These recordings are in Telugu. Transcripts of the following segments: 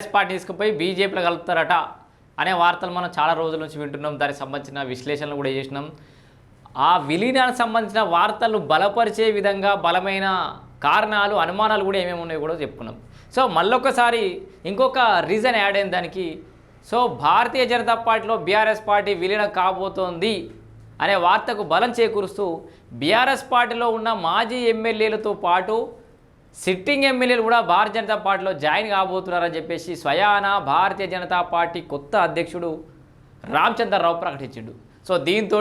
కాంగ్రెస్ పార్టీ తీసుకుపోయి బీజేపీలో కలుపుతారట అనే వార్తలు మనం చాలా రోజుల నుంచి వింటున్నాం. దానికి సంబంధించిన విశ్లేషణలు కూడా చేసినాం. ఆ విలీనానికి సంబంధించిన వార్తలు బలపరిచే విధంగా బలమైన కారణాలు అనుమానాలు కూడా ఏమేమి ఉన్నాయో కూడా చెప్పుకున్నాం. సో మళ్ళొకసారి ఇంకొక రీజన్ యాడ్ అయిన దానికి సో భారతీయ జనతా పార్టీలో బీఆర్ఎస్ పార్టీ విలీనం కాబోతోంది అనే వార్తకు బలం చేకూరుస్తూ బీఆర్ఎస్ పార్టీలో ఉన్న మాజీ ఎమ్మెల్యేలతో పాటు సిట్టింగ్ ఎమ్మెల్యేలు కూడా భారతీయ జనతా పార్టీలో జాయిన్ కాబోతున్నారని చెప్పేసి స్వయాన భారతీయ జనతా పార్టీ కొత్త అధ్యక్షుడు రామచంద్రరావు ప్రకటించిండు. సో దీంతో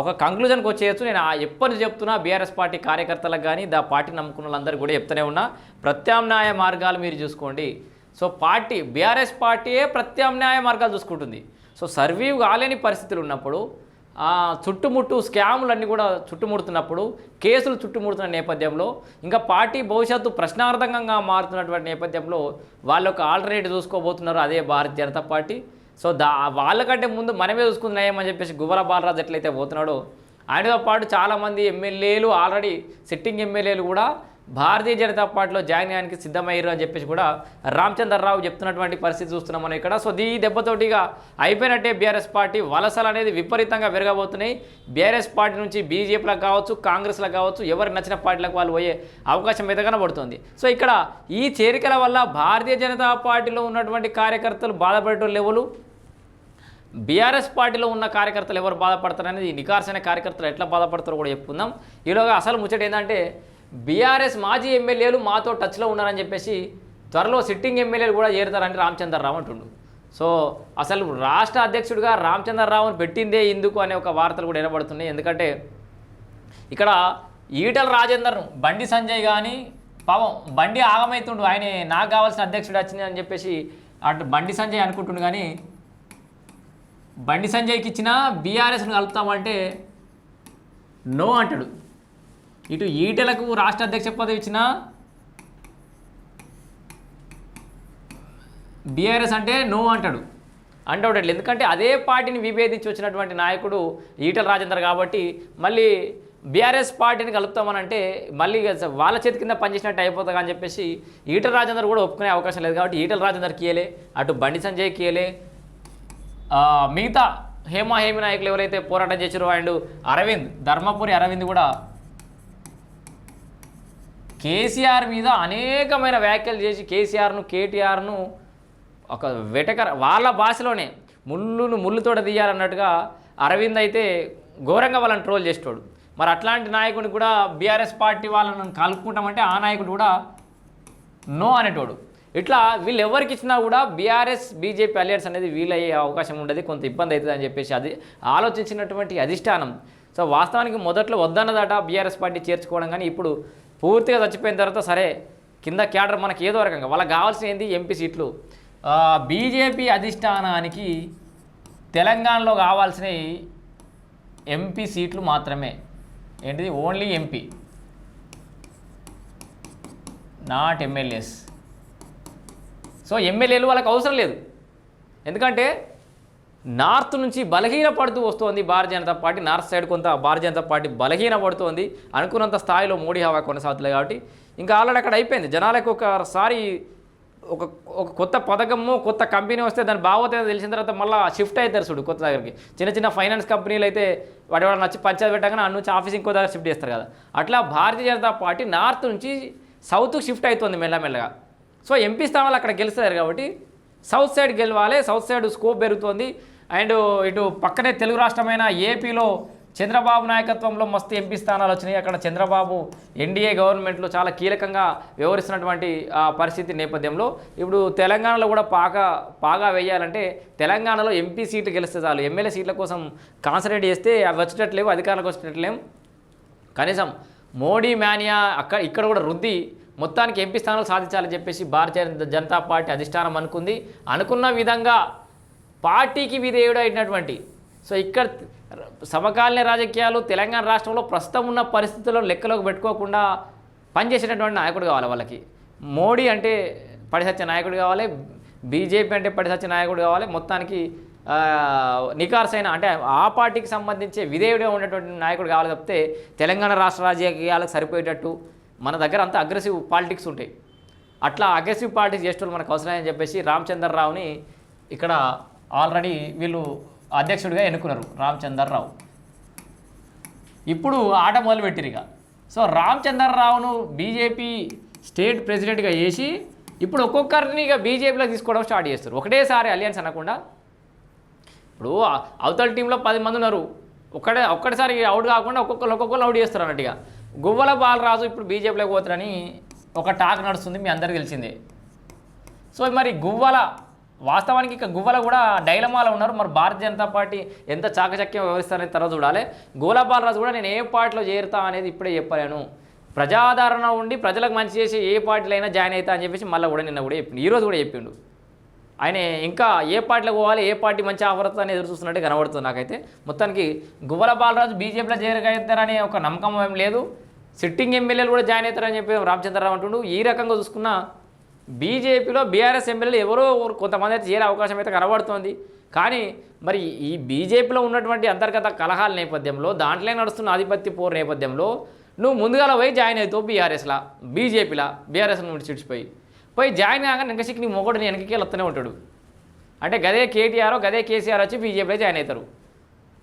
ఒక కంక్లూజన్కి వచ్చేయచ్చు. నేను ఆ ఎప్పటి నుంచి చెప్తున్నా బీఆర్ఎస్ పార్టీ కార్యకర్తలకు కానీ దా పార్టీ నమ్ముకున్న వాళ్ళందరూ కూడా చెప్తూనే ఉన్నా ప్రత్యామ్నాయ మార్గాలు మీరు చూసుకోండి. సో పార్టీ బీఆర్ఎస్ పార్టీయే ప్రత్యామ్నాయ మార్గాలు చూసుకుంటుంది. సో సర్వీవ్ కాలేని పరిస్థితులు ఉన్నప్పుడు చుట్టుముట్టు స్కాములన్నీ కూడా చుట్టుముడుతున్నప్పుడు కేసులు చుట్టుముడుతున్న నేపథ్యంలో ఇంకా పార్టీ భవిష్యత్తు ప్రశ్నార్థకంగా మారుతున్నటువంటి నేపథ్యంలో వాళ్ళు ఒక ఆల్టర్నేటివ్ చూసుకోబోతున్నారు అదే భారతీయ జనతా పార్టీ. సో దా వాళ్ళకంటే ముందు మనమే చూసుకుందామని చెప్పేసి గువ్వల బాలరాజు ఎట్లయితే పోతున్నాడో ఆయనతో పాటు చాలామంది ఎమ్మెల్యేలు ఆల్రెడీ సిట్టింగ్ ఎమ్మెల్యేలు కూడా భారతీయ జనతా పార్టీలో జాయిన్ అయ్యడానికి సిద్ధమయ్యారు అని చెప్పేసి కూడా రామచంద్రరావు చెప్తున్నటువంటి పరిస్థితి చూస్తున్నాం మనం ఇక్కడ. సో ఈ దెబ్బతోటిగా అయిపోయినట్టే బీఆర్ఎస్ పార్టీ వలసలు అనేది విపరీతంగా పెరగబోతున్నాయి బీఆర్ఎస్ పార్టీ నుంచి బీజేపీలకు కావచ్చు కాంగ్రెస్లకు కావచ్చు ఎవరు నచ్చిన పార్టీలకు వాళ్ళు పోయే అవకాశం మీద కనబడుతుంది. సో ఇక్కడ ఈ చేరికల వల్ల భారతీయ జనతా పార్టీలో ఉన్నటువంటి కార్యకర్తలు బాధపడేటోళ్ళు ఎవరు? బీఆర్ఎస్ పార్టీలో ఉన్న కార్యకర్తలు ఎవరు బాధపడతారు అనేది ఈ నికార్సైన కార్యకర్తలు ఎట్లా బాధపడతారో కూడా చెప్పుకుందాం. ఈలోగా అసలు ముచ్చట ఏంటంటే బీఆర్ఎస్ మాజీ ఎమ్మెల్యేలు మాతో టచ్లో ఉన్నారని చెప్పేసి త్వరలో సిట్టింగ్ ఎమ్మెల్యేలు కూడా చేరుతారని రామచంద్రరావు అంటుండు. సో అసలు రాష్ట్ర అధ్యక్షుడిగా రామచంద్రరావును పెట్టిందే ఇందుకు అనే ఒక వార్తలు కూడా వినబడుతున్నాయి. ఎందుకంటే ఇక్కడ ఈటల రాజేందర్ బండి సంజయ్ కానీ పాపం బండి ఆగమవుతుండు ఆయన నాకు కావాల్సిన అధ్యక్షుడు వచ్చింది అని చెప్పేసి అటు బండి సంజయ్ అనుకుంటుండు కానీ బండి సంజయ్కి ఇచ్చిన బీఆర్ఎస్ను కలుపుతామంటే నో అంటాడు. ఇటు ఈటెలకు రాష్ట్ర అధ్యక్ష పదవి ఇచ్చిన బీఆర్ఎస్ అంటే నో అంటాడు. అంటే ఎందుకంటే అదే పార్టీని విభేదించి వచ్చినటువంటి నాయకుడు ఈటల రాజేందర్ కాబట్టి మళ్ళీ బీఆర్ఎస్ పార్టీని కలుపుతామని అంటే మళ్ళీ ఇక వాళ్ళ చేతి కింద పనిచేసినట్టు అయిపోతుంది అని చెప్పేసి ఈటల రాజేందర్ కూడా ఒప్పుకునే అవకాశం లేదు కాబట్టి ఈటల రాజేందర్ కీయలే అటు బండి సంజయ్ కీయలే మిగతా హేమ హేమి నాయకులు ఎవరైతే పోరాటం చేసారో అండ్ అరవింద్ ధర్మపురి అరవింద్ కూడా కేసీఆర్ మీద అనేకమైన వ్యాఖ్యలు చేసి కేసీఆర్ను కేటీఆర్ను ఒక వెటకర వాళ్ళ భాషలోనే ముళ్ళును ముళ్ళుతోట తీయాలన్నట్టుగా అరవింద్ అయితే ఘోరంగా వాళ్ళని ట్రోల్ చేసేటోడు. మరి అట్లాంటి నాయకుడిని కూడా బీఆర్ఎస్ పార్టీ వాళ్ళని కలుపుకుంటామంటే ఆ నాయకుడు కూడా నో అనేటోడు. ఇట్లా వీళ్ళు ఎవరికి ఇచ్చినా కూడా బీఆర్ఎస్ బీజేపీ అలియర్స్ అనేది వీలయ్యే అవకాశం ఉండదు కొంత ఇబ్బంది అవుతుంది అని చెప్పేసి అది ఆలోచించినటువంటి అధిష్టానం. సో వాస్తవానికి మొదట్లో వద్దన్నదట బీఆర్ఎస్ పార్టీ చేర్చుకోవడం కానీ ఇప్పుడు పూర్తిగా చచ్చిపోయిన తర్వాత సరే కింద క్యాడర్ మనకి ఏదో రకంగా వాళ్ళకి కావాల్సిన ఏంది? ఎంపీ సీట్లు. బీజేపీ అధిష్టానానికి తెలంగాణలో కావాల్సిన ఎంపీ సీట్లు మాత్రమే. ఏంటిది? Only MP. Not MLAs. So ఎమ్మెల్యేలు వాళ్ళకి అవసరం లేదు. ఎందుకంటే నార్త్ నుంచి బలహీన పడుతూ వస్తోంది Bharatiya Janata party. North side కొంత భారతీయ జనతా పార్టీ బలహీన పడుతోంది అనుకున్నంత స్థాయిలో మోడీ హవా కొనసాగుతుంది కాబట్టి ఇంకా ఆల్రెడీ అక్కడ అయిపోయింది. జనాలకు ఒకసారి ఒక ఒక కొత్త పథకము కొత్త కంపెనీ వస్తే దాని బాగోతే తెలిసిన తర్వాత మళ్ళీ షిఫ్ట్ అవుతారు చూడు కొత్త దగ్గరికి. చిన్న చిన్న ఫైనాన్స్ కంపెనీలు అయితే వాటి వాళ్ళు నచ్చి పంచాయతీ పెట్టగానే అన్ని నుంచి ఆఫీస్ ఇంకో దగ్గర షిఫ్ట్ చేస్తారు కదా. అట్లా భారతీయ జనతా పార్టీ నార్త్ నుంచి సౌత్కి షిఫ్ట్ అవుతుంది మెల్లమెల్లగా. సో ఎంపీ స్థానాలు అక్కడ గెలుస్తారు కాబట్టి సౌత్ సైడ్ గెలవాలి సౌత్ సైడ్ స్కోప్ పెరుగుతోంది. అండ్ ఇటు పక్కనే తెలుగు రాష్ట్రమైన ఏపీలో చంద్రబాబు నాయకత్వంలో మస్తు ఎంపీ స్థానాలు వచ్చినాయి. అక్కడ చంద్రబాబు ఎన్డీఏ గవర్నమెంట్లో చాలా కీలకంగా వ్యవహరిస్తున్నటువంటి పరిస్థితి నేపథ్యంలో ఇప్పుడు తెలంగాణలో కూడా పాగా పాగా వేయాలంటే తెలంగాణలో ఎంపీ సీట్లు గెలిస్తే చాలు. ఎమ్మెల్యే సీట్ల కోసం కాన్సన్ట్రేట్ చేస్తే అవి వచ్చేటట్లేవు అధికారులకు వచ్చేటట్లేం కనీసం మోడీ మానియా అక్కడ ఇక్కడ కూడా రుద్ది మొత్తానికి ఎంపీ స్థానాలు సాధించాలని చెప్పేసి భారతీయ జనతా పార్టీ అధిష్టానం అనుకుంది. అనుకున్న విధంగా పార్టీకి విధేయుడు అయినటువంటి సో ఇక్కడ సమకాలీన రాజకీయాలు తెలంగాణ రాష్ట్రంలో ప్రస్తుతం ఉన్న పరిస్థితులను లెక్కలోకి పెట్టుకోకుండా పనిచేసేటటువంటి నాయకుడు కావాలి వాళ్ళకి. మోడీ అంటే పడిసచ్చే నాయకుడు కావాలి బీజేపీ అంటే పడిసచ్చే నాయకుడు కావాలి మొత్తానికి నికార్సైన అంటే ఆ పార్టీకి సంబంధించి విధేయుడే ఉన్నటువంటి నాయకుడు కావాలి తప్పితే తెలంగాణ రాష్ట్ర రాజకీయాలకు సరిపోయేటట్టు మన దగ్గర అంత అగ్రెసివ్ పాలిటిక్స్ ఉంటాయి. అట్లా అగ్రెసివ్ పార్టీస్ చేసేటోళ్ళు మనకు అవసరమని చెప్పేసి రామచంద్రరావుని ఇక్కడ ఆల్రెడీ వీళ్ళు అధ్యక్షుడిగా ఎన్నుకున్నారు రామచందర్రావు. ఇప్పుడు ఆట మొదలుపెట్టిరు ఇక సో రామచందర్రావును బీజేపీ స్టేట్ ప్రెసిడెంట్గా చేసి ఇప్పుడు ఒక్కొక్కరిని ఇక బీజేపీలో తీసుకోవడం స్టార్ట్ చేస్తారు. ఒకటేసారి అలియన్స్ అనకుండా. ఇప్పుడు అవతల టీంలో పది మంది ఉన్నారు. ఒక్కడే ఒక్కటిసారి అవుట్ కాకుండా ఒక్కొక్కరు ఒక్కొక్కరు అవుట్ చేస్తారు అన్నట్టుగా. గువ్వల బాలరాజు ఇప్పుడు బీజేపీలోకి పోతారని ఒక టాక్ నడుస్తుంది మీ అందరికీ తెలిసిందే. సో మరి గువ్వల వాస్తవానికి ఇక గువ్వల కూడా డైలమాలో ఉన్నారు. మరి భారతీయ జనతా పార్టీ ఎంత చాకచక్యం వ్యవహరిస్తారని తర్వాత చూడాలి. గోలాబాలరాజు కూడా నేను ఏ పార్టీలో చేరుతా అనేది ఇప్పుడే చెప్పలేను. ప్రజాదరణ ఉండి ప్రజలకు మంచి చేసి ఏ పార్టీలో అయినా జాయిన్ అవుతా అని చెప్పేసి మళ్ళీ కూడా నిన్న కూడా చెప్పిండు. ఈరోజు కూడా చెప్పిండు. ఆయన ఇంకా ఏ పార్టీలో పోవాలి ఏ పార్టీ మంచి ఆఫర్ అని ఎదురు చూస్తున్నట్టు కనబడుతుంది నాకైతే. మొత్తానికి గువ్వల బాలరాజు బీజేపీలో చేరగలుగుతారనే ఒక నమ్మకం ఏం లేదు. సిట్టింగ్ ఎమ్మెల్యేలు కూడా జాయిన్ అవుతారని చెప్పి రామచంద్రరావు అంటుండు. ఈ రకంగా చూసుకున్న బీజేపీలో బీఆర్ఎస్ ఎమ్మెల్యేలు ఎవరో కొంతమంది అయితే చేరే అవకాశం అయితే కనబడుతోంది. కానీ మరి ఈ బీజేపీలో ఉన్నటువంటి అంతర్గత కలహాల నేపథ్యంలో దాంట్లో నడుస్తున్న ఆధిపత్య పోరు నేపథ్యంలో నువ్వు ముందుగా పోయి జాయిన్ అవుతావు బీఆర్ఎస్లా బీజేపీలా బీఆర్ఎస్ నుండి చిడిచిపోయి పోయి జాయిన్ కాగా వెనకసికి నీ మొగడు నేను వెనకకి వస్తూనే ఉంటాడు. అంటే గదే కేటీఆర్ గదే కేసీఆర్ వచ్చి బీజేపీలో జాయిన్ అవుతారు.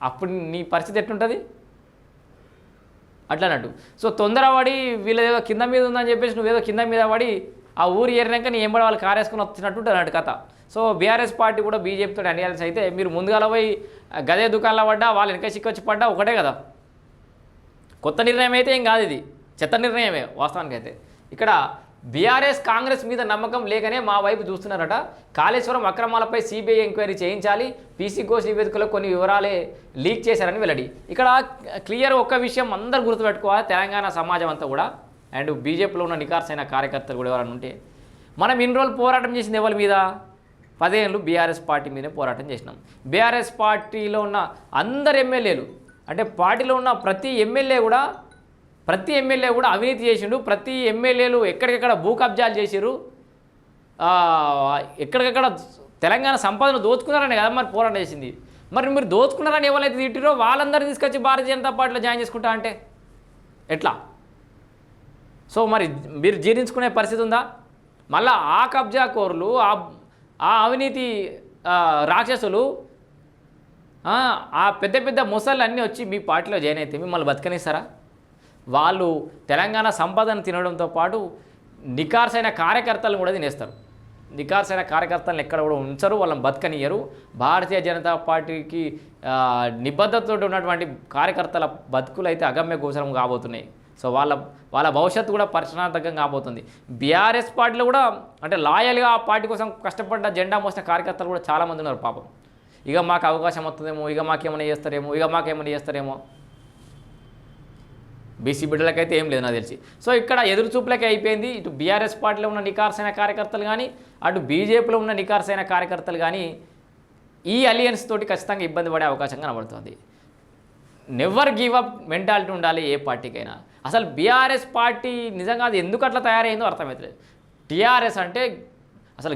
అప్పుడు నీ పరిస్థితి ఎట్లుంటుంది? అట్లా అన్నట్టు సో తొందరపడి వీళ్ళ ఏదో కింద మీద ఉందని చెప్పేసి నువ్వేదో కింద మీద పడి ఆ ఊరు ఏరినాక నీ ఎంబడి వాళ్ళు కారేసుకుని వచ్చినట్టు ఉంటుంది అన్నట్టు కథ. సో బీఆర్ఎస్ పార్టీ కూడా బీజేపీతో అనియాల్సి అయితే మీరు ముందుగా పోయి గదే దుకాణంలో పడ్డా వాళ్ళు వెనక చిక్కొచ్చి పడ్డా ఒకటే కదా. కొత్త నిర్ణయం అయితే ఏం కాదు ఇది. చెత్త నిర్ణయమే వాస్తవానికి అయితే ఇక్కడ బీఆర్ఎస్ కాంగ్రెస్ మీద నమ్మకం లేకనే మా వైపు చూస్తున్నారట. కాళేశ్వరం అక్రమాలపై సిబిఐ ఎంక్వైరీ చేయించాలి. పీసీ ఘోష్ నివేదికలో కొన్ని వివరాలే లీక్ చేశారని వెల్లడి. ఇక్కడ క్లియర్ ఒక్క విషయం అందరు గుర్తుపెట్టుకోవాలి తెలంగాణ సమాజం అంతా కూడా. అండ్ బీజేపీలో ఉన్న నికార్సైన కార్యకర్తలు కూడా ఎవరైనా ఉంటే మనం ఇన్ని రోజులు పోరాటం చేసింది ఎవరి మీద? పదేళ్ళు బీఆర్ఎస్ పార్టీ మీదే పోరాటం చేసినాం. బీఆర్ఎస్ పార్టీలో ఉన్న అందరు ఎమ్మెల్యేలు అంటే పార్టీలో ఉన్న ప్రతి ఎమ్మెల్యే కూడా ప్రతి ఎమ్మెల్యే కూడా అవినీతి చేసిండు. ప్రతి ఎమ్మెల్యేలు ఎక్కడికెక్కడ భూ కబ్జాలు చేసిరు ఎక్కడికెక్కడ తెలంగాణ సంపదను దోచుకున్నారని కదా మరి పోరాటం చేసింది. మరి మీరు దోచుకున్నారని ఎవరైతే తిట్టిరో వాళ్ళందరూ తీసుకొచ్చి భారతీయ జనతా పార్టీలో జాయిన్ చేసుకుంటా అంటే ఎట్లా? సో మరి మీరు జీర్ణించుకునే పరిస్థితి ఉందా? మళ్ళా ఆ కబ్జా కోరులు ఆ ఆ అవినీతి రాక్షసులు ఆ, పెద్ద పెద్ద ముసళ్ళు అన్నీ వచ్చి మీ పార్టీలో జాయిన్ అయితే మిమ్మల్ని బతకనిస్తారా? వాళ్ళు తెలంగాణ సంపదను తినడంతో పాటు నికార్సైన కార్యకర్తలను కూడా తినేస్తారు. నికార్సైన కార్యకర్తలను ఎక్కడ కూడా ఉంచరు వాళ్ళని బతకనియరు భారతీయ జనతా పార్టీకి నిబద్ధతతో ఉన్నటువంటి కార్యకర్తల బతుకులు అయితే అగమ్య గోచరం కాబోతున్నాయి. సో వాళ్ళ వాళ్ళ భవిష్యత్తు కూడా పరిశనార్థకం కాబోతుంది. బీఆర్ఎస్ పార్టీలో కూడా అంటే లాయల్గా ఆ పార్టీ కోసం కష్టపడ్డ జెండా మోసిన కార్యకర్తలు కూడా చాలామంది ఉన్నారు పాపం. ఇక మాకు అవకాశం వస్తుందేమో ఇక మాకేమైనా చేస్తారేమో ఇక మాకేమైనా చేస్తారేమో. బీసీ బిడ్డలకైతే ఏం లేదు నాకు తెలిసి. సో ఇక్కడ ఎదురు చూపులకే అయిపోయింది. ఇటు బీఆర్ఎస్ పార్టీలో ఉన్న నికార్సైన కార్యకర్తలు కానీ అటు బీజేపీలో ఉన్న నికార్సైన కార్యకర్తలు కానీ ఈ అలియన్స్ తోటి ఖచ్చితంగా ఇబ్బంది పడే అవకాశం కనబడుతుంది. నెవర్ గివ్ అప్ మెంటాలిటీ ఉండాలి ఏ పార్టీకైనా. అసలు బీఆర్ఎస్ పార్టీ నిజంగా అది ఎందుకు అట్లా తయారైందో అర్థమవుతుంది టీఆర్ఎస్ అంటే అసలు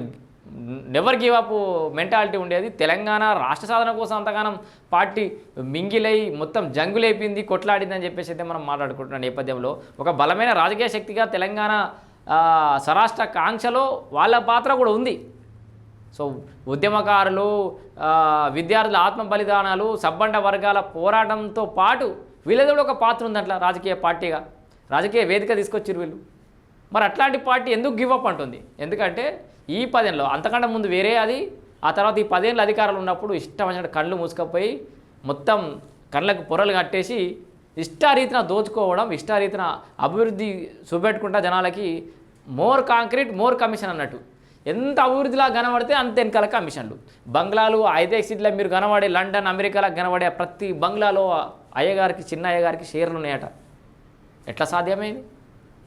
నెవర్ గివ్ అప్ మెంటాలిటీ ఉండేది. తెలంగాణ రాష్ట్ర సాధన కోసం అంతగానం పార్టీ మింగిలై మొత్తం జంగులేపింది కొట్లాడిందని చెప్పేసి అయితే మనం మాట్లాడుకుంటున్న నేపథ్యంలో ఒక బలమైన రాజకీయ శక్తిగా తెలంగాణ ఆ, స్వరాష్ట్ర కాంక్షలో వాళ్ళ పాత్ర కూడా ఉంది. సో ఉద్యమకారులు విద్యార్థుల ఆత్మ బలిదానాలు సబ్బండ వర్గాల పోరాటంతో పాటు వీళ్ళది కూడా ఒక పాత్ర ఉంది అట్లా రాజకీయ పార్టీగా. రాజకీయ వేదిక తీసుకొచ్చారు వీళ్ళు. మరి అట్లాంటి పార్టీ ఎందుకు గివ్ అప్ అంటుంది? ఎందుకంటే ఈ పదేళ్ళు అంతకంటే ముందు వేరే అది ఆ తర్వాత ఈ పదేళ్ళు అధికారులు ఉన్నప్పుడు ఇష్టం వచ్చినట్టు కళ్ళు మూసుకపోయి మొత్తం కళ్ళకు పొరలు కట్టేసి ఇష్టారీతిన దోచుకోవడం ఇష్టారీతిన అభివృద్ధి చూపెట్టుకుంటా జనాలకి మోర్ కాంక్రీట్ మోర్ కమిషన్ అన్నట్టు. ఎంత అభివృద్ధిలా కనబడితే అంత వెనకాల కమిషన్లు. బంగ్లాలు ఐదు సీట్ల మీరు కనబడే లండన్ అమెరికాలో కనబడే ప్రతి బంగ్లాలో అయ్యగారికి చిన్న అయ్యగారికి షేర్లు ఉన్నాయట. ఎట్లా సాధ్యమైంది?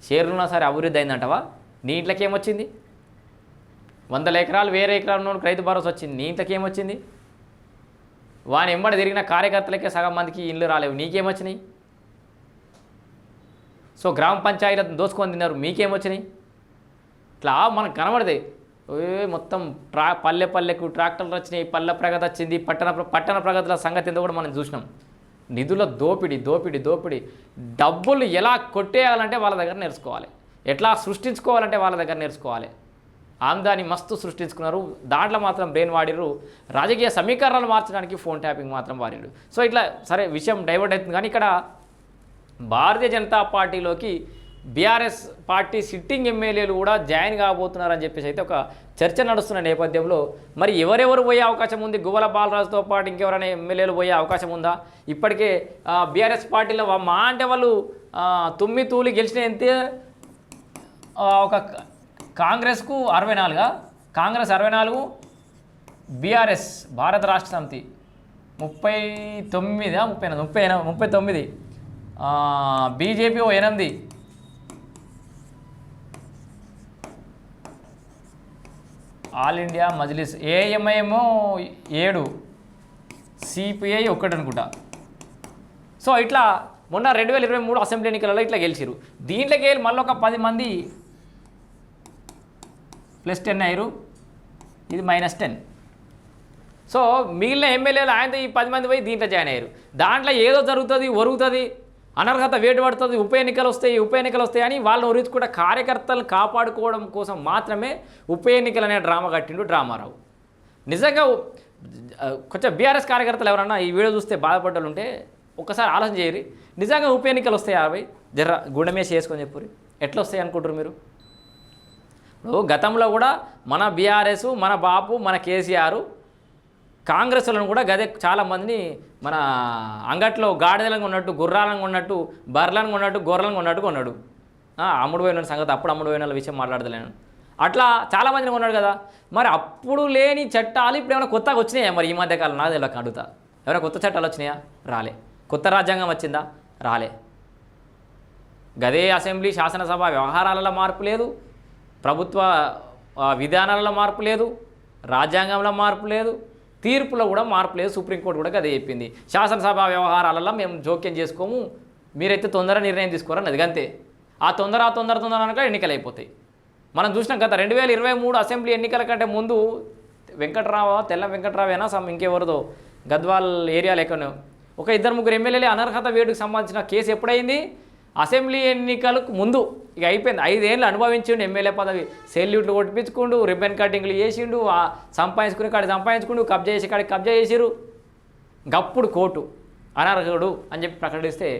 షేర్లు ఉన్నా సరే అభివృద్ధి అయిందంటవా? నీ ఇంట్లోకి ఏమొచ్చింది వందల ఎకరాలు వేరే ఎకరాలు ఉన్నోడికి రైతు భరోసా వచ్చింది. నీ ఇంట్లోకి ఏమొచ్చింది వాని ఎంబడి తిరిగిన కార్యకర్తలకే సగం మందికి ఇల్లు రాలేవు. నీకేమొచ్చినాయి? సో గ్రామ పంచాయతీలను దోసుకొని తిన్నారు. మీకేమొచ్చినాయి? ఇట్లా మనకు కనబడదే. మొత్తం ట్రా పల్లె పల్లెకు ట్రాక్టర్లు వచ్చినాయి పల్లె ప్రగతి వచ్చింది పట్టణ పట్టణ ప్రగతుల సంగతి ఏందో కూడా మనం చూసినాం. నిధుల దోపిడి దోపిడి దోపిడి. డబ్బులు ఎలా కొట్టేయాలంటే వాళ్ళ దగ్గర నేర్చుకోవాలి. ఎట్లా సృష్టించుకోవాలంటే వాళ్ళ దగ్గర నేర్చుకోవాలి. ఆమ్దాని మస్తు సృష్టించుకున్నారు. దాంట్లో మాత్రం బ్రెయిన్ వాడిరు రాజకీయ సమీకరణలు మార్చడానికి ఫోన్ ట్యాపింగ్ మాత్రం వాడిరు సో ఇట్లా సరే విషయం డైవర్ట్ అవుతుంది. కానీ ఇక్కడ భారతీయ జనతా పార్టీలోకి బీఆర్ఎస్ పార్టీ సిట్టింగ్ ఎమ్మెల్యేలు కూడా జాయిన్ కాబోతున్నారని చెప్పేసి అయితే ఒక చర్చ నడుస్తున్న నేపథ్యంలో మరి ఎవరెవరు పోయే అవకాశం ఉంది? గువ్వల బాలరాజుతో పాటు ఇంకెవరైనా ఎమ్మెల్యేలు పోయే అవకాశం ఉందా? ఇప్పటికే బీఆర్ఎస్ పార్టీలో మా అంటే వాళ్ళు తుమ్మి తూలి గెలిచిన ఎంతే ఒక కాంగ్రెస్కు అరవై నాలుగా? కాంగ్రెస్ అరవై నాలుగు బీఆర్ఎస్ భారత రాష్ట్ర సమితి ముప్పై తొమ్మిదా? ముప్పై ముప్పై ఎనిమిది ముప్పై తొమ్మిది. బీజేపీ ఓ ఎనిమిది. ఆల్ ఇండియా మజ్లిస్ ఏఎంఐ ఏమో ఏడు సిపిఐ ఒక్కటి అనుకుంటా. సో ఇట్లా మొన్న రెండు వేల ఇరవై మూడు అసెంబ్లీ ఎన్నికలలో ఇట్లా గెలిచిరు దీంట్లోకి వెళ్ళి మళ్ళీ ఒక పది మంది ప్లస్ టెన్ అయ్యారు. ఇది మైనస్ టెన్. సో మిగిలిన ఎమ్మెల్యేలు ఆయనతో ఈ పది మంది పోయి దీంట్లో జాయిన్ అయ్యారు. దాంట్లో ఏదో జరుగుతుంది ఒరుగుతుంది. అనర్హత వేటు పడుతుంది ఉప ఎన్నికలు వస్తాయి ఉప ఎన్నికలు వస్తాయి అని వాళ్ళని కూడా కార్యకర్తలను కాపాడుకోవడం కోసం మాత్రమే ఉప ఎన్నికలు అనే డ్రామా కట్టిండు డ్రామారావు. నిజంగా కొంచెం బీఆర్ఎస్ కార్యకర్తలు ఎవరన్నా ఈ వీడియో చూస్తే బాధపడ్డలు ఉంటే ఒక్కసారి ఆలోచన చేయరు. నిజంగా ఉప ఎన్నికలు వస్తాయి అవి? జర్ర గుండెమేసి చేసుకొని చెప్పురి ఎట్లా వస్తాయి అనుకుంటారు మీరు? ఇప్పుడు గతంలో కూడా మన బీఆర్ఎస్ మన బాపు మన కేసీఆర్ కాంగ్రెస్లను కూడా గదే చాలామందిని మన అంగట్లో గాడిదలంగా ఉన్నట్టు గుర్రాలంగా ఉన్నట్టు బర్రలంగా ఉన్నట్టు గొర్రెలంగా ఉన్నట్టు కొన్నాడు. అమ్ముడు పోయిన సంగతి అప్పుడు అమ్ముడు పోయిన వాళ్ళ విషయం మాట్లాడలేను అట్లా చాలామందిని కొన్నాడు కదా. మరి అప్పుడు లేని చట్టాలు ఇప్పుడు ఏమైనా కొత్తగా వచ్చినాయా? మరి ఈ మధ్యకాలం నాది ఇలా అడుగుతా. ఏమైనా కొత్త చట్టాలు వచ్చినాయా? రాలే. కొత్త రాజ్యాంగం వచ్చిందా? రాలే. గదే అసెంబ్లీ శాసనసభ వ్యవహారాలలో మార్పు లేదు. ప్రభుత్వ విధానాలలో మార్పు లేదు. రాజ్యాంగంలో మార్పు లేదు. తీర్పులో కూడా మార్పు లేదు. సుప్రీంకోర్టు కూడా అదే చెప్పింది. శాసనసభ వ్యవహారాలలో మేము జోక్యం చేసుకోము. మీరైతే తొందర నిర్ణయం తీసుకోరన్నది అంతే. ఆ తొందర తొందర తొందర అనగా ఎన్నికలు అయిపోతాయి మనం చూసినాం గత రెండు వేల ఇరవై మూడు అసెంబ్లీ ఎన్నికల కంటే ముందు వెంకట్రావ తెల్ల వెంకట్రావేనా సమ్ ఇంకెవరిదో గద్వాల్ ఏరియా లెక్కను ఒక ఇద్దరు ముగ్గురు ఎమ్మెల్యేలు అనర్హత వేటుకు సంబంధించిన కేసు ఎప్పుడైంది? అసెంబ్లీ ఎన్నికలకు ముందు. ఇక అయిపోయింది. ఐదేళ్ళు అనుభవించిండు ఎమ్మెల్యే పదవి. సెల్యూట్లు కొట్టించుకుండు రిబ్బన్ కటింగ్లు చేసిండు ఆ సంపాదించుకునే కాడికి సంపాదించుకుండు కబ్జా చేసే కాడికి కబ్జా చేసిరు గప్పుడు కోర్టు అనర్హుడు అని చెప్పి ప్రకటిస్తే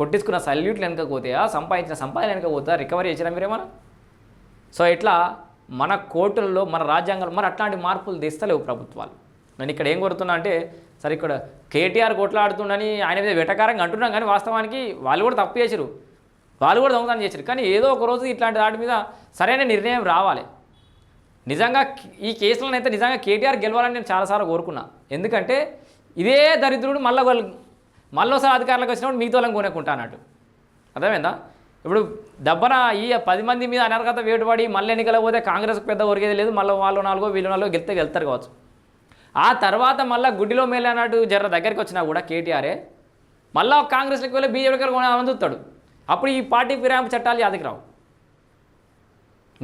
కొట్టించుకున్న సల్యూట్లు వెనక సంపాదించిన సంపాదన వెనకపోతా రికవరీ చేసినా మీరేమన్నా సో ఇట్లా మన కోర్టులలో మన రాజ్యాంగంలో మరి అట్లాంటి మార్పులు తెస్తలేవు ప్రభుత్వాలు. నేను ఇక్కడ ఏం కోరుతున్నా అంటే సరే ఇక్కడ కేటీఆర్ కొట్లాడుతుండని ఆయన మీద వెటకారంగా అంటున్నాం కానీ వాస్తవానికి వాళ్ళు కూడా తప్పు చేసిరు వాళ్ళు కూడా దొంగతనం చేశారు. కానీ ఏదో ఒక రోజు ఇట్లాంటి వాటి మీద సరైన నిర్ణయం రావాలి. నిజంగా ఈ కేసులను అయితే నిజంగా కేటీఆర్ గెలవాలని నేను చాలాసార్లు కోరుకున్నా. ఎందుకంటే ఇదే దరిద్రుడు మళ్ళీ వాళ్ళు మళ్ళీసారి అధికారులకు వచ్చినప్పుడు మీతో వాళ్ళని కొనుక్కుంటా అన్నట్టు అర్థమైందా? ఇప్పుడు దబ్బన ఈ పది మంది మీద అనర్హత వేటుపడి మళ్ళీ ఎన్నికల పోతే కాంగ్రెస్కి పెద్ద ఒరిగేది లేదు. మళ్ళీ వాళ్ళు నాలుగో వీళ్ళు నాలుగో గెలితే గెలుతారు కావచ్చు. ఆ తర్వాత మళ్ళీ గుడ్డిలో మేలే అన్నట్టు జర దగ్గరికి వచ్చినా కూడా కేటీఆరే మళ్ళీ కాంగ్రెస్లోకి వెళ్ళి బీజేపీకి అందుతాడు. అప్పుడు ఈ పార్టీ ఫిరాయింపు చట్టాలు యాదకి రావు.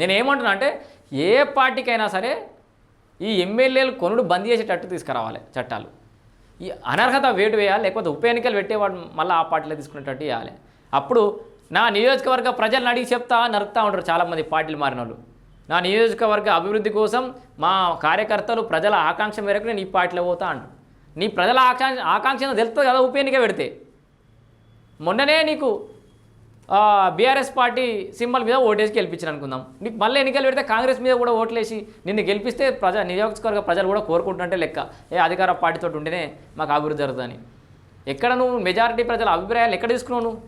నేను ఏమంటున్నా అంటే ఏ పార్టీకైనా సరే ఈ ఎమ్మెల్యేలు కొనుడు బంద్ చేసేటట్టు తీసుకురావాలి చట్టాలు. ఈ అనర్హత వేటు వేయాలి లేకపోతే ఉప ఎన్నికలు పెట్టేవాడు మళ్ళీ ఆ పార్టీలో తీసుకునేటట్టు చేయాలి. అప్పుడు నా నియోజకవర్గ ప్రజలను అడిగి చెప్తా నరుకుతూ ఉంటారు చాలామంది పార్టీలు మారిన వాళ్ళు. నా నియోజకవర్గ అభివృద్ధి కోసం మా కార్యకర్తలు ప్రజల ఆకాంక్ష మేరకు నేను ఈ పార్టీలో పోతా అంటు నీ ప్రజల ఆకాంక్ష ఆకాంక్షను తెలుస్తుంది కదా ఉప ఎన్నిక పెడితే. మొన్ననే నీకు బీఆర్ఎస్ పార్టీ సింబల్ మీద ఓటేసి గెలిపించిన అనుకుందాం నీకు మళ్ళీ ఎన్నికలు పెడితే కాంగ్రెస్ మీద కూడా ఓట్లేసి నిన్ను గెలిపిస్తే ప్రజా నియోజకవర్గ ప్రజలు కూడా కోరుకుంటుంటే లెక్క. ఏ అధికార పార్టీతో ఉంటేనే మాకు అభివృద్ధి జరుగుతుందని ఎక్కడ నువ్వు మెజారిటీ ప్రజల అభిప్రాయాలు ఎక్కడ తీసుకున్నావు నువ్వు?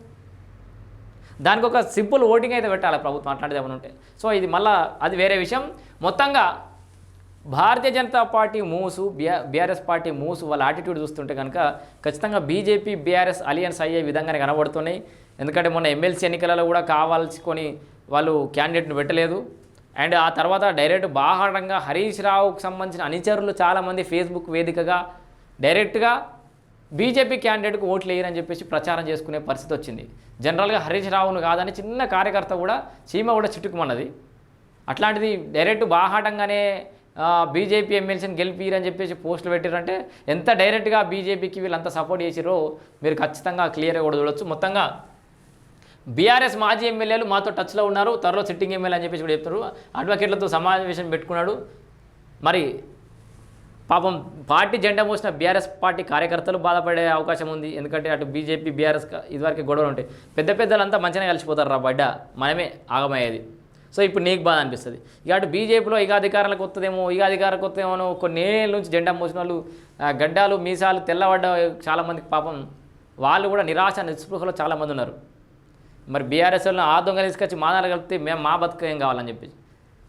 దానికి ఒక సింపుల్ ఓటింగ్ అయితే పెట్టాలి ప్రభుత్వం అట్లాంటిది ఏమైనా ఉంటే. సో ఇది మళ్ళా అది వేరే విషయం. మొత్తంగా భారతీయ జనతా పార్టీ మూసు బీఆర్ఎస్ పార్టీ మూసు వాళ్ళ యాటిట్యూడ్ చూస్తుంటే కనుక ఖచ్చితంగా బీజేపీ బీఆర్ఎస్ అలియన్స్ అయ్యే విధంగానే కనబడుతున్నాయి. ఎందుకంటే మొన్న ఎమ్మెల్సీ ఎన్నికలలో కూడా కావాల్సుకొని వాళ్ళు క్యాండిడేట్ను పెట్టలేదు. అండ్ ఆ తర్వాత డైరెక్ట్ బాహాటంగా హరీష్ రావుకు సంబంధించిన అనుచరులు చాలామంది ఫేస్బుక్ వేదికగా డైరెక్ట్గా బీజేపీ క్యాండిడేట్కు ఓట్లు వేయరని చెప్పేసి ప్రచారం చేసుకునే పరిస్థితి వచ్చింది. జనరల్గా హరీష్ రావును కాదని చిన్న కార్యకర్త కూడా చీమ కూడా చిట్టుకుమన్నది. అట్లాంటిది డైరెక్ట్ బాహాటంగానే బీజేపీ ఎమ్మెల్సీని గెలిపిరని చెప్పేసి పోస్టులు పెట్టారంటే ఎంత డైరెక్ట్గా బీజేపీకి వీళ్ళంతా సపోర్ట్ చేసిరో మీరు ఖచ్చితంగా క్లియర్గా కూడా చూడొచ్చు. మొత్తంగా బీఆర్ఎస్ మాజీ ఎమ్మెల్యేలు మాతో టచ్లో ఉన్నారు త్వరలో సిట్టింగ్ ఎమ్మెల్యే అని చెప్పేసి కూడా చెప్తారు అడ్వకేట్లతో సమావేశం పెట్టుకున్నాడు. మరి పాపం పార్టీ జెండా మోసిన బీఆర్ఎస్ పార్టీ కార్యకర్తలు బాధపడే అవకాశం ఉంది. ఎందుకంటే అటు బీజేపీ బీఆర్ఎస్ ఇదివరకు గొడవలు ఉంటాయి పెద్ద పెద్దలంతా మంచిగా కలిసిపోతారు రా బడ్డ. మనమే ఆగమయ్యేది. సో ఇప్పుడు నీకు బాధ అనిపిస్తుంది. ఇక అటు బీజేపీలో ఇక అధికారులకు వస్తుందేమో ఇక అధికారులకు వస్తుందేమో కొన్ని ఏళ్ళ నుంచి జెండా మోసిన వాళ్ళు గడ్డాలు మీసాలు తెల్లబడ్డ చాలామందికి పాపం వాళ్ళు కూడా నిరాశ నిస్పృహలో చాలామంది ఉన్నారు. మరి బీఆర్ఎస్ వాళ్ళని ఆ దొంగ తీసుకొచ్చి మానాలు కలిపితే మేము మా బతుకు ఏం కావాలని చెప్పి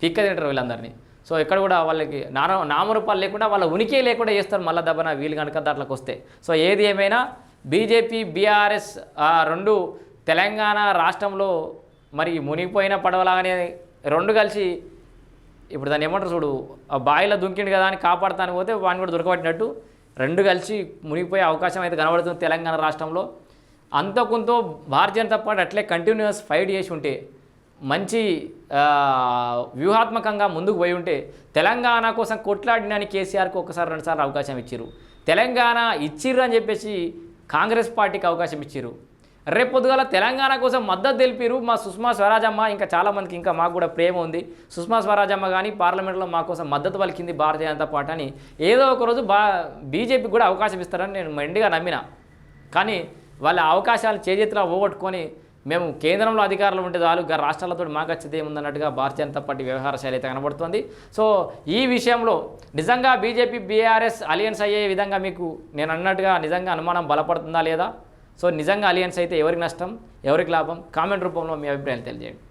పిక్క తింటారు వీళ్ళందరినీ. సో ఇక్కడ కూడా వాళ్ళకి నాన నామరూపాలు లేకుండా వాళ్ళ ఉనికి లేకుండా చేస్తారు మళ్ళా దెబ్బన వీలు కనుక దాంట్లోకి వస్తే. సో ఏది ఏమైనా బీజేపీ బీఆర్ఎస్ రెండు తెలంగాణ రాష్ట్రంలో మరి మునిగిపోయిన పడవలాగానే రెండు కలిసి ఇప్పుడు దాన్ని ఏమంటారు చూడు ఆ బాయిలో దుంకిండు కదా అని కాపాడుతానికి పోతే వాడిని కూడా దొరకబట్టినట్టు రెండు కలిసి మునిగిపోయే అవకాశం అయితే కనబడుతుంది తెలంగాణ రాష్ట్రంలో. అంత కొంత భారతీయ జనతా పార్టీ అట్లే కంటిన్యూస్ ఫైట్ చేసి ఉంటే మంచి వ్యూహాత్మకంగా ముందుకు పోయి ఉంటే తెలంగాణ కోసం కొట్లాడినని కేసీఆర్కి ఒకసారి రెండుసార్లు అవకాశం ఇచ్చారు తెలంగాణ ఇచ్చిర్రు అని చెప్పేసి కాంగ్రెస్ పార్టీకి అవకాశం ఇచ్చిర్రు. రేపు పొద్దుగాల తెలంగాణ కోసం మద్దతు తెలిపారు మా సుష్మా స్వరాజమ్మ ఇంకా చాలామందికి ఇంకా మాకు కూడా ప్రేమ ఉంది. సుష్మా స్వరాజమ్మ కానీ పార్లమెంట్లో మా కోసం మద్దతు పలికింది భారతీయ జనతా పార్టీ అని. ఏదో ఒకరోజు బా బీజేపీకి కూడా అవకాశం ఇస్తారని నేను మెండుగా నమ్మిన. కానీ వాళ్ళ అవకాశాలు చేజేతిలో పోగొట్టుకొని మేము కేంద్రంలో అధికారులు ఉంటే చాలు గా రాష్ట్రాలతో మాకు వచ్చేది ఏముందన్నట్టుగా భారతీయ జనతా పార్టీ వ్యవహార శైలి అయితే కనబడుతుంది. సో ఈ విషయంలో నిజంగా బీజేపీ బీఆర్ఎస్ అలియన్స్ అయ్యే విధంగా మీకు నేను అన్నట్టుగా నిజంగా అనుమానం బలపడుతుందా లేదా? సో నిజంగా అలియన్స్ అయితే ఎవరికి నష్టం ఎవరికి లాభం? కామెంట్ రూపంలో మీ అభిప్రాయాలు తెలియజేయండి.